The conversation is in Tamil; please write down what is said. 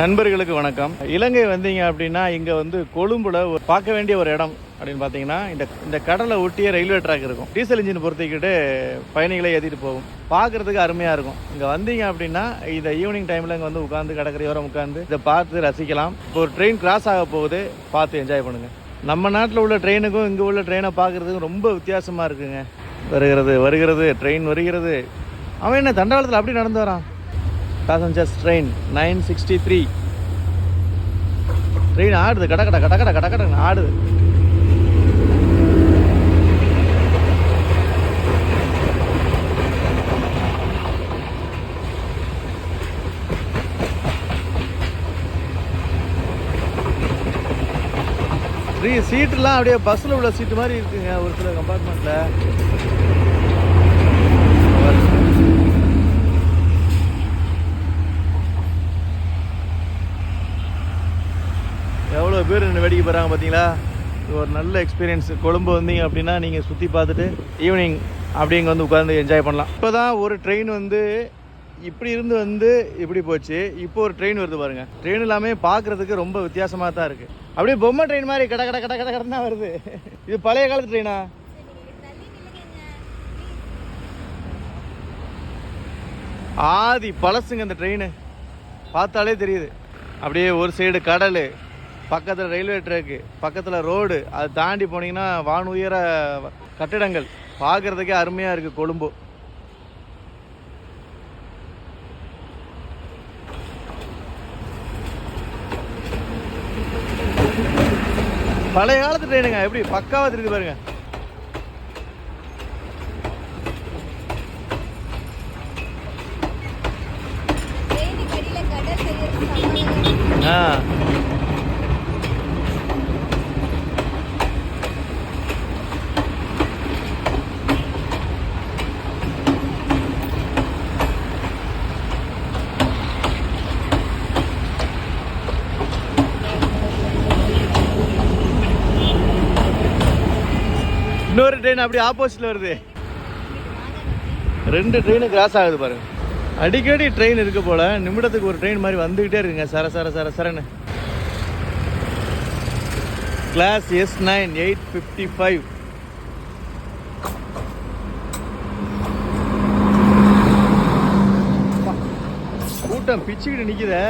நண்பர்களுக்கு வணக்கம். இலங்கை வந்தீங்க அப்படின்னா இங்கே வந்து கொழும்புல பார்க்க வேண்டிய ஒரு இடம் அப்படின்னு பார்த்தீங்கன்னா இந்த இந்த கடலை ஒட்டிய ரயில்வே ட்ராக் இருக்கும். டீசல் இன்ஜின் பொறுத்திக்கிட்டு பயணிகளை ஏற்றிட்டு போகும். பார்க்குறதுக்கு அருமையாக இருக்கும். இங்கே வந்தீங்க அப்படின்னா இந்த ஈவினிங் டைமில் இங்கே வந்து உட்காந்து கடற்கரையோரம் உட்காந்து இதை பார்த்து ரசிக்கலாம். இப்போ ஒரு ட்ரெயின் கிராஸ் ஆக போகுது பார்த்து என்ஜாய் பண்ணுங்கள் நம்ம நாட்டில் உள்ள ட்ரெயினுக்கும் இங்கே உள்ள ட்ரெயினை பார்க்குறதுக்கும் ரொம்ப வித்தியாசமாக இருக்குங்க. வருகிறது வருகிறது ட்ரெயின் வருகிறது. அவன் என்ன தண்டவாளத்தில் அப்படி நடந்து வரான்? Passengers train nine sixty three train ஆடுது கட கட கட கட கட கட ஆடுது. ஃப்ரீ சீட்டுலாம் அப்படியே பஸ்ஸில் உள்ள சீட்டு மாதிரி இருக்குங்க ஒரு சில கம்பார்ட்மெண்ட்டில் பேர் என்ன வேடிக்கை போகிறாங்க பார்த்தீங்களா? இது ஒரு நல்ல எக்ஸ்பீரியன்ஸ் கொழும்பு வந்தீங்க அப்படின்னா நீங்கள் சுற்றி பார்த்துட்டு ஈவினிங் அப்படி இங்கே வந்து உட்காந்து என்ஜாய் பண்ணலாம். இப்போ தான் ஒரு ட்ரெயின் வந்து இப்படி இருந்து வந்து இப்படி போச்சு. இப்போ ஒரு ட்ரெயின் வருது பாருங்க. ட்ரெயின் எல்லாமே பார்க்குறதுக்கு ரொம்ப வித்தியாசமாக தான் இருக்குது அப்படியே பொம்மை ட்ரெயின் மாதிரி கட கட கட கட கடன்னு தான் வருது. இது பழைய காலத்து ட்ரெயினா ஆதி பழசுங்க இந்த ட்ரெயின் பார்த்தாலே தெரியுது. அப்படியே ஒரு சைடு கடல் பக்கத்தில் ரயில்வே ட்ராக்கு பக்கத்தில் ரோடு அதை தாண்டி போனீங்கன்னா வான் உயர கட்டிடங்கள். பார்க்குறதுக்கே அருமையாக இருக்குது கொழும்பு. பழைய காலத்து ட்ரெயினுங்க எப்படி? பக்காவா தெரியுது பாருங்க. ஆ. இன்னொரு ட்ரெயின் அப்படியே ஆப்போசிட்ல வருது. ரெண்டு ட்ரெயின் கிராஸ் ஆகுது பாருங்க அடிக்கடி ட்ரெயின் இருக்குது போல நிமிடத்துக்கு ஒரு ட்ரெயின் மாதிரி வந்துகிட்டே இருக்குங்க. சர சர சர சரன்னு. Class S nine eight fifty five கூட்டம் பிச்சுக்கிட்டு நிக்குதே.